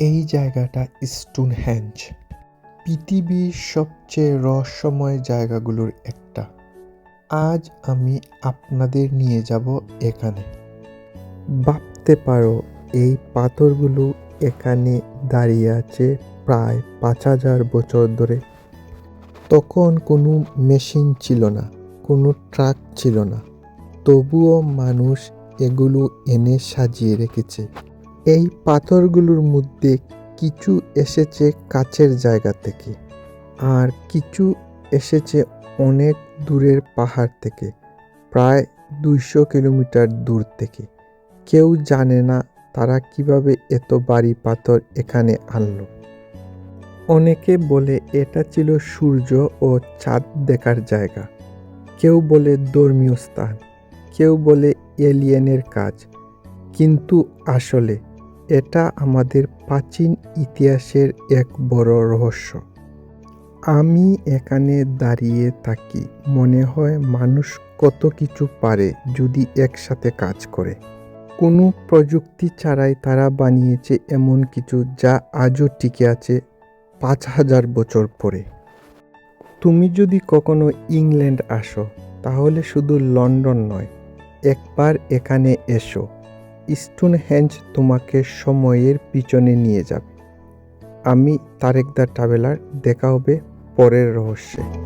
এই জায়গাটা স্টোনহেঞ্জ পৃথিবীর সবচেয়ে রহস্যময় জায়গাগুলোর একটা। আজ আমি আপনাদের নিয়ে যাব এখানে। ভাবতে পারো, এই পাথরগুলো এখানে দাঁড়িয়ে আছে প্রায় পাঁচ হাজার বছর ধরে। তখন কোনো মেশিন ছিল না, কোনো ট্রাক ছিল না। তবুও মানুষ এগুলো এনে সাজিয়ে রেখেছে। এই পাথরগুলোর মধ্যে কিছু এসেছে কাছের জায়গা থেকে আর কিছু এসেছে অনেক দূরের পাহাড় থেকে, প্রায় দুইশো কিলোমিটার দূর থেকে। কেউ জানে না তারা কীভাবে এত বাড়ি পাথর এখানে আনলো। অনেকে বলে এটা ছিল সূর্য ও চাঁদ দেখার জায়গা। কেউ বলে ধর্মীয় স্থান, কেউ বলে এলিয়েনের কাজ, কিন্তু আসলে এটা আমাদের প্রাচীন ইতিহাসের এক বড় রহস্য। আমি এখানে দাঁড়িয়ে থাকি, মনে হয় মানুষ কত কিছু পারে যদি একসাথে কাজ করে। কোনো প্রযুক্তি ছাড়াই তারা বানিয়েছে এমন কিছু যা আজও টিকে আছে পাঁচ হাজার বছর পরে। তুমি যদি কখনো ইংল্যান্ড আসো, তাহলে শুধু লন্ডন নয়, একবার এখানে এসো। স্টোনহেঞ্জ তোমাকে সময়ের পিছনে নিয়ে যাবে। আমি তারেক দা ট্রাভেলার দেখা হবে পরের রহস্যে।